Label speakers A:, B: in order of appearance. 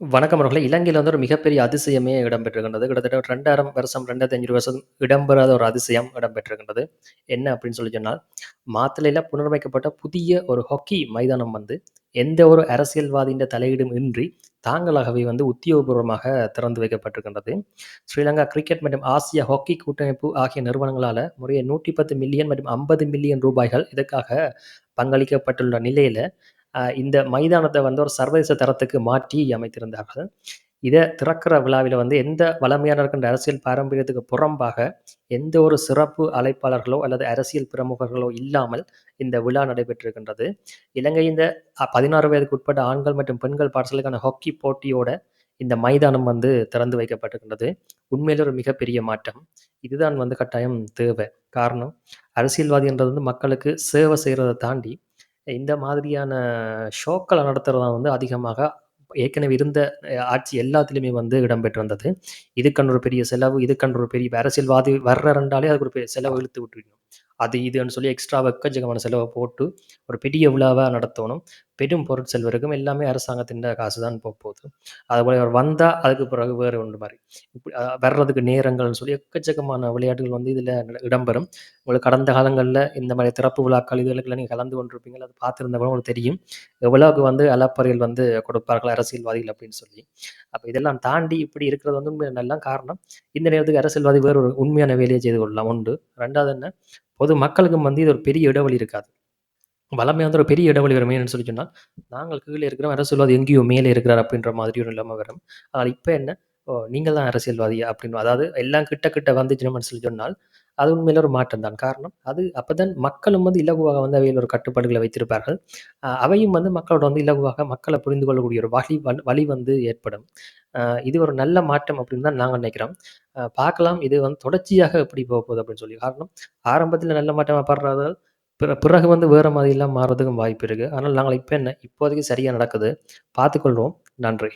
A: வணக்கம் அவர்களே. இலங்கையில் வந்து ஒரு மிகப்பெரிய அதிசயமே இடம்பெற்றிருக்கின்றது. கிட்டத்தட்ட ஒரு 2000 வருஷம், 2500 வருஷம் இடம்பெறாத ஒரு அதிசயம் இடம்பெற்றிருக்கின்றது. என்ன அப்படின்னு சொல்லி சொன்னால், மாத்தலையில் புனரமைக்கப்பட்ட புதிய ஒரு ஹாக்கி மைதானம் வந்து, எந்த ஒரு அரசியல்வாதியின் தலையீடும் இன்றி, தாங்களாகவே வந்து உத்தியோகபூர்வமாக திறந்து வைக்கப்பட்டிருக்கின்றது. ஸ்ரீலங்கா கிரிக்கெட் மற்றும் ஆசிய ஹாக்கி கூட்டமைப்பு ஆகிய நிறுவனங்களால் முறையே 110 மில்லியன் மற்றும் 50 மில்லியன் ரூபாய்கள் இதற்காக பங்களிக்கப்பட்டுள்ள நிலையில் இந்த மைதானத்தை வந்து ஒரு சர்வதேச தரத்துக்கு மாற்றி அமைத்திருந்தார்கள். இதை திறக்கிற விழாவில் வந்து எந்த வளமையான இருக்கின்ற அரசியல் பாரம்பரியத்துக்கு புறம்பாக, எந்த ஒரு சிறப்பு அழைப்பாளர்களோ அல்லது அரசியல் பிரமுகர்களோ இல்லாமல் இந்த விழா நடைபெற்றிருக்கின்றது. இலங்கை இந்த பதினாறு வயதுக்கு உட்பட்ட ஆண்கள் மற்றும் பெண்கள் பாடசாலைக்கான ஹாக்கி போட்டியோட இந்த மைதானம் வந்து திறந்து வைக்கப்பட்டிருக்கின்றது. உண்மையில் ஒரு மிகப்பெரிய மாற்றம். இதுதான் வந்து கட்டாயம் தேவை. காரணம், அரசியல்வாதின்றது வந்து மக்களுக்கு சேவை செய்கிறத தாண்டி, இந்த மாதிரியான ஷோக்களை நடத்துகிறதா தான் வந்து அதிகமாக ஏற்கனவே இருந்த ஆட்சி எல்லாத்துலேயுமே வந்து இடம்பெற்று வந்தது. ஒரு பெரிய செலவு, இதுக்கன்று ஒரு பெரிய அரசியல்வாதி வர்றாருன்றாலே அதுக்கு ஒரு பெரிய செலவு இழுத்து விட்டுருக்கணும் அது இதுன்னு சொல்லி எக்ஸ்ட்ரா எக்கச்சக்கமான செலவை போட்டு, ஒரு பெரிய விழாவாக நடத்தணும். பெரும் பொருட்செல்வருக்கும் எல்லாமே அரசாங்கத்தின் காசு தான் போகுது அதுபோல் அவர் வந்தால் அதுக்கு பிறகு வேறு ஒன்று மாதிரி இப்படி வர்றதுக்கு நேரங்கள்னு சொல்லி எக்கச்சக்கமான விளையாட்டுகள் வந்து இதில் இடம்பெறும். உங்களுக்கு கடந்த காலங்களில் இந்த மாதிரி திறப்பு விழாக்கள் இதுகளுக்கு நீங்கள் கலந்து கொண்டிருப்பீங்க. அது பார்த்திருந்தா கூட உங்களுக்கு தெரியும். எவ்வளவுக்கு வந்து அலப்பறைகள் வந்து கொடுப்பார்கள் அரசியல்வாதிகள் அப்படின்னு சொல்லி. அப்போ இதெல்லாம் தாண்டி இப்படி இருக்கிறது வந்து உண்மையில நல்ல காரணம். இந்த நேரத்துக்கு அரசியல்வாதி வேறு ஒரு உண்மையான வேலையை செய்து கொள்ளலாம் 1. 2வது என்ன, பொது மக்களுக்கும் வந்து இது ஒரு பெரிய இடைவெளி இருக்காது. வளமை வந்து ஒரு பெரிய இடைவெளி வரும். ஏன்னு சொல்லி சொன்னால் நாங்கள் கீழே இருக்கிறோம், அரசியல்வாதி எங்கேயோ மேலே இருக்கிறார் அப்படின்ற மாதிரி ஒரு நிலைமை வரும். ஆனால் இப்போ என்ன, ஓ நீங்கள் தான் அரசியல்வாதியா அப்படின்னு அதாவது எல்லாம் கிட்ட கிட்ட வந்துச்சுன்னு சொல்லி சொன்னால், அது உண்மையில் ஒரு மாற்றம் தான். காரணம், அது அப்போதான் மக்களும் வந்து இலகுவாக வந்து அவையில் ஒரு கட்டுப்பாடுகளை வைத்திருப்பார்கள். அவையும் வந்து மக்களோட வந்து இலகுவாக மக்களை புரிந்து கொள்ளக்கூடிய ஒரு வழி வ வழி வந்து ஏற்படும். இது ஒரு நல்ல மாற்றம் அப்படின்னு தான் நாங்கள் நினைக்கிறோம். பார்க்கலாம் இது வந்து தொடர்ச்சியாக எப்படி போக போகுது அப்படின்னு சொல்லி. காரணம், ஆரம்பத்தில் நல்ல மாற்றமாக பாடுறதால் பிற பிறகு வந்து வேறு மாதிரிலாம் மாறுறதுக்கும் வாய்ப்பு இருக்குது அதனால் நாங்கள் இப்போ என்ன, இப்போதைக்கு சரியாக நடக்குது. பார்த்துக்கொள்வோம். நன்றி.